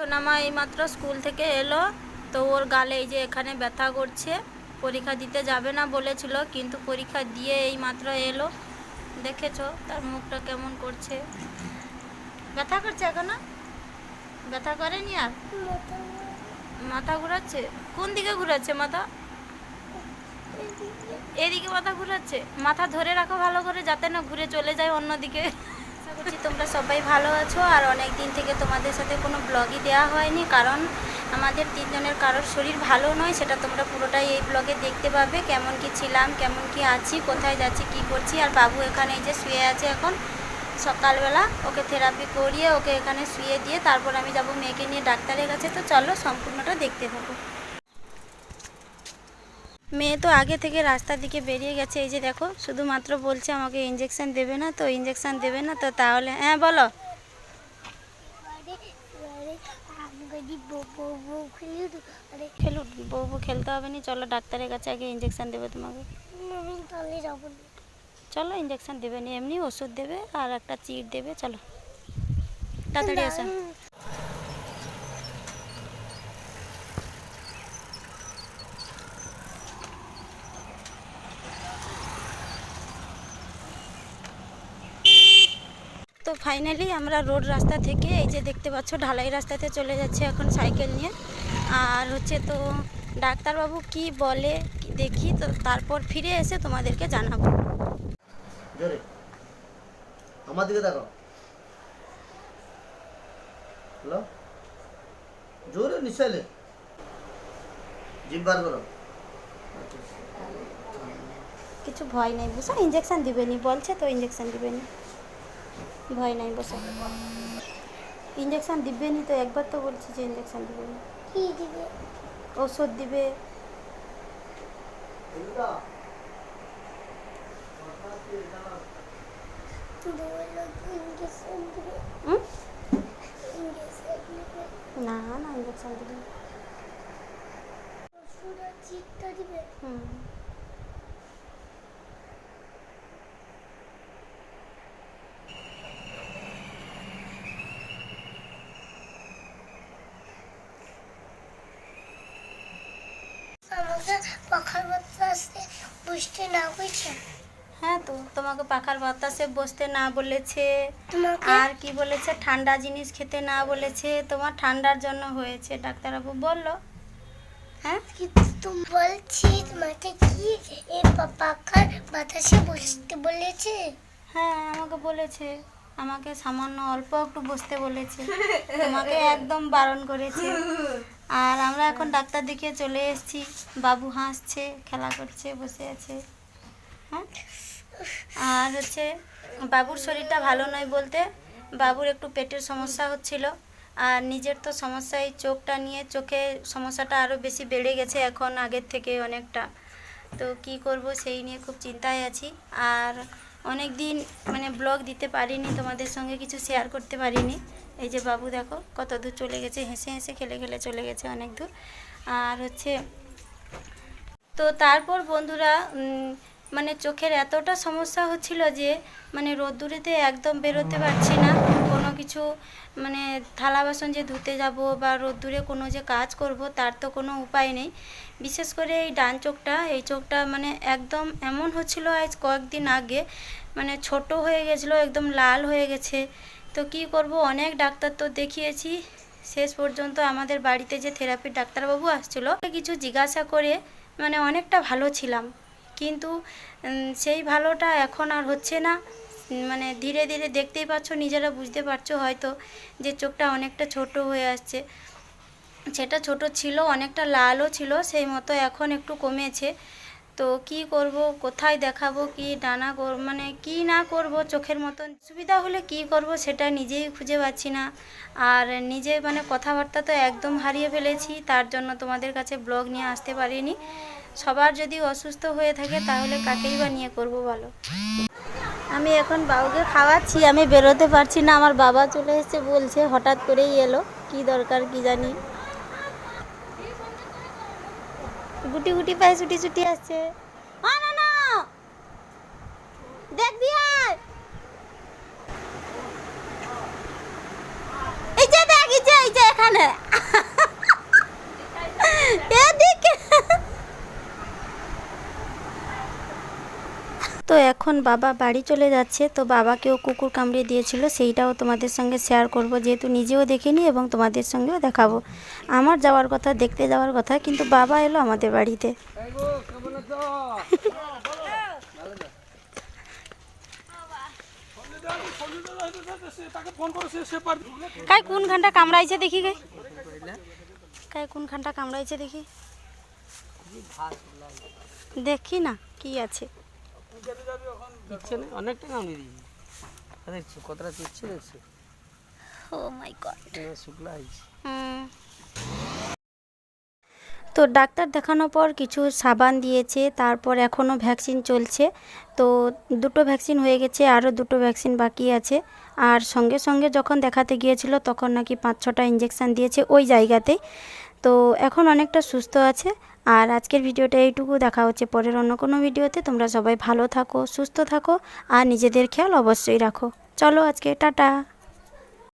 সোনামা এইমাত্র স্কুল থেকে এলো, তো ওর গালে এই যে এখানে ব্যথা করছে, পরীক্ষা দিতে যাবে না বলেছিল, কিন্তু পরীক্ষা দিয়ে এইমাত্র এলো। দেখেছ তার মুখটা কেমন করছে? ব্যথা করছে এখনও? ব্যথা করেনি আর? মাথা ঘুরাচ্ছে? কোন দিকে ঘুরাচ্ছে মাথা? এদিকে মাথা ঘুরাচ্ছে। মাথা ধরে রাখো ভালো করে যাতে না ঘুরে চলে যায় অন্যদিকে। করছি, তোমরা সবাই ভালো আছো। আর অনেক দিন থেকে তোমাদের সাথে কোনো ব্লগই দেওয়া হয়নি, কারণ আমাদের তিনজনের কারোর শরীর ভালো নয়, সেটা তোমরা পুরোটাই এই ব্লগে দেখতে পাবে। কেমন কি ছিলাম, কেমন কি আছি, কোথায় যাচ্ছি, কি করছি। আর বাবু এখানে এই যে শুয়ে আছে এখন, সকালবেলা। ওকে থেরাপি করিয়ে ওকে এখানে শুয়ে দিয়ে তারপর আমি যাব মেয়েকে নিয়ে ডাক্তারের কাছে। তো চলো, সম্পূর্ণটা দেখতে থাকো। মেয়ে তো আগে থেকে রাস্তার দিকে বেরিয়ে গেছে, এই যে দেখো, শুধুমাত্র বলছে আমাকে ইঞ্জেকশন দেবে না, তো ইঞ্জেকশন দেবে না, তো তাহলে হ্যাঁ বলো। বউ বউ খেলতে হবে না, চলো ডাক্তারের কাছে আগে ইঞ্জেকশন দেবে তোমাকে। চলো ইঞ্জেকশন দেবে না, এমনি ওষুধ দেবে আর একটা চিট দেবে, চলো। তাড়াতাড়ি আসো। তো ফাইনালি আমরা রোড রাস্তা থেকে এই যে দেখতে পাচ্ছ ঢালাই রাস্তাতে চলে যাচ্ছে এখন সাইকেল নিয়ে। আর হচ্ছে তো ডাক্তারবাবু কি বলে দেখি তো তারপর ফিরে এসে তোমাদেরকে জানাব। আমার দিকে দেখো হ্যালো? জোরে নিশ্চয় জিভ বার করো। কিছু ভয় নেই বুঝো ইঞ্জেকশন দিবেনি বলছে তো ইঞ্জেকশন দিবেনি। ভয় নাই বসো। ইঞ্জেকশন দিবেনি তো একবার তো বলছি যে ইঞ্জেকশন দিবেনি কি দিবে? ওষুধ দিবে। দিবে? না না ইঞ্জেকশন দিবে ওষুধ আর চিটটা দিবে? হুম। পাখার বাতাসে বুঝতে না বুঝছে হ্যাঁ তো তোমাকে পাখার বাতাসে বসতে না বলেছে। আর কি বলেছে? ঠান্ডা জিনিস খেতে না বলেছে। তোমার ঠান্ডার জন্য হয়েছে ডাক্তারবাবু বলল। হ্যাঁ? তুমি বলছি তোমাকে কি এই পাখার বাতাসে বসতে বলেছে? হ্যাঁ আমাকে বলেছে। আমাকে সামান্য অল্প একটু বসতে বলেছে। তোমাকে একদম বারণ করেছে। আর আমরা এখন ডাক্তার দেখিয়ে চলে এসেছি। বাবু হাসছে, খেলা করছে, বসে আছে। হ্যাঁ? আর হচ্ছে বাবুর শরীরটা ভালো নয় বলতে বাবুর একটু পেটের সমস্যা হচ্ছিল। আর নিজের তো সমস্যা এই চোখটা নিয়ে চোখে সমস্যাটা আরও বেশি বেড়ে গেছে এখন আগের থেকে অনেকটা। তো কি করব সেই নিয়ে খুব চিন্তায় আছি। আর অনেক দিন মানে ব্লগ দিতে পারিনি, তোমাদের সঙ্গে কিছু শেয়ার করতে পারিনি। এই যে বাবু দেখো, কত দূর চলে গেছে, হেসে হেসে খেলে খেলে চলে গেছে অনেক দূর। আর হচ্ছে, তো তারপর বন্ধুরা মানে চোখের এতটা সমস্যা হচ্ছিল যে মানে রোদ্দুরেতে একদম বেরোতে পারছি না। কোনো কিছু মানে থালা বাসন যে ধুতে যাব বা রোদ্দুরে কোনো যে কাজ করব তার তো কোনো উপায় নেই। বিশেষ করে এই ডান চোখটা, এই চোখটা মানে একদম এমন হচ্ছিল আজ কয়েকদিন আগে মানে ছোট হয়ে গেছিল, একদম লাল হয়ে গেছে। তো কি করব, অনেক ডাক্তার তো দেখিয়েছি। শেষ পর্যন্ত আমাদের বাড়িতে যে থেরাপির ডাক্তারবাবু আসছিল কিছু জিজ্ঞাসা করে মানে অনেকটা ভালো ছিলাম। কিন্তু সেই ভালোটা এখন আর হচ্ছে না। মানে ধীরে ধীরে দেখতেই পাচ্ছ, নিজেরা বুঝতে পারছ হয়তো যে চোখটা অনেকটা ছোট হয়ে আসছে। সেটা ছোট ছিল, অনেকটা লালও ছিল, সেই মতো এখন একটু কমেছে। তো কি করব, কোথায় দেখাবো, কি ডানা মানে কি না করব চোখের মতন। সুবিধা হলে কি করব সেটা নিজেই খুঁজে পাচ্ছি না। আর নিজে মানে কথাবার্তা তো একদম হারিয়ে ফেলেছি, তার জন্য তোমাদের কাছে ব্লগ নিয়ে আসতে পারিনি। সবার যদি অসুস্থ হয়ে থাকে তাহলে কাকেই বা নিয়ে করব বলো? আমি এখন বাবুকে খাওয়াচ্ছি, আমি বেরোতে পারছি না, আমার বাবা চলে এসেছে, বলছে হঠাৎ করেই এলো, কি দরকার কি জানি। গুটি গুটি পায়ে ছুটি ছুটি আসছে আ, না না দেখ বিহার এই যে দেখ এই যে এই যে এখানে এদিকে তো এখন বাবা বাড়ি চলে যাচ্ছে, তো বাবাকেও কুকুর কামড়ে দিয়েছিল, সেইটাও তোমাদের সঙ্গে শেয়ার করব। যেহেতু নিজেও দেখিনি এবং তোমাদের সঙ্গেও দেখাবো। আমার যাওয়ার কথা, দেখতে যাওয়ার কথা, কিন্তু বাবা এলো আমাদের বাড়িতে। কাই কোন ঘণ্টা কামড়াইছে দেখি গাই কাই কোন ঘণ্টা কামড়াইছে দেখি। দেখি না, কি আছে। অনেকটা দিয়েছি দেখছ কতটা চিচ্ছে দেখছ? ও মাই গড শুক্লা হয়েছে হুম। তো ডাক্তার দেখানোর পর কিছু সাবান দিয়েছে তারপর এখনও ভ্যাকসিন চলছে। তো দুটো ভ্যাকসিন হয়ে গেছে আরও দুটো ভ্যাকসিন বাকি আছে। আর সঙ্গে সঙ্গে যখন দেখাতে গিয়েছিল তখন নাকি পাঁচ ছটা ইঞ্জেকশান দিয়েছে ওই জায়গাতেই। তো এখন অনেকটা সুস্থ আছে। আর আজকের ভিডিওটা এইটুকু। দেখা হচ্ছে পরের অন্য কোনো ভিডিওতে। তোমরা সবাই ভালো থাকো, সুস্থ থাকো, আর নিজেদের খেয়াল অবশ্যই রাখো। চলো আজকে, টাটা।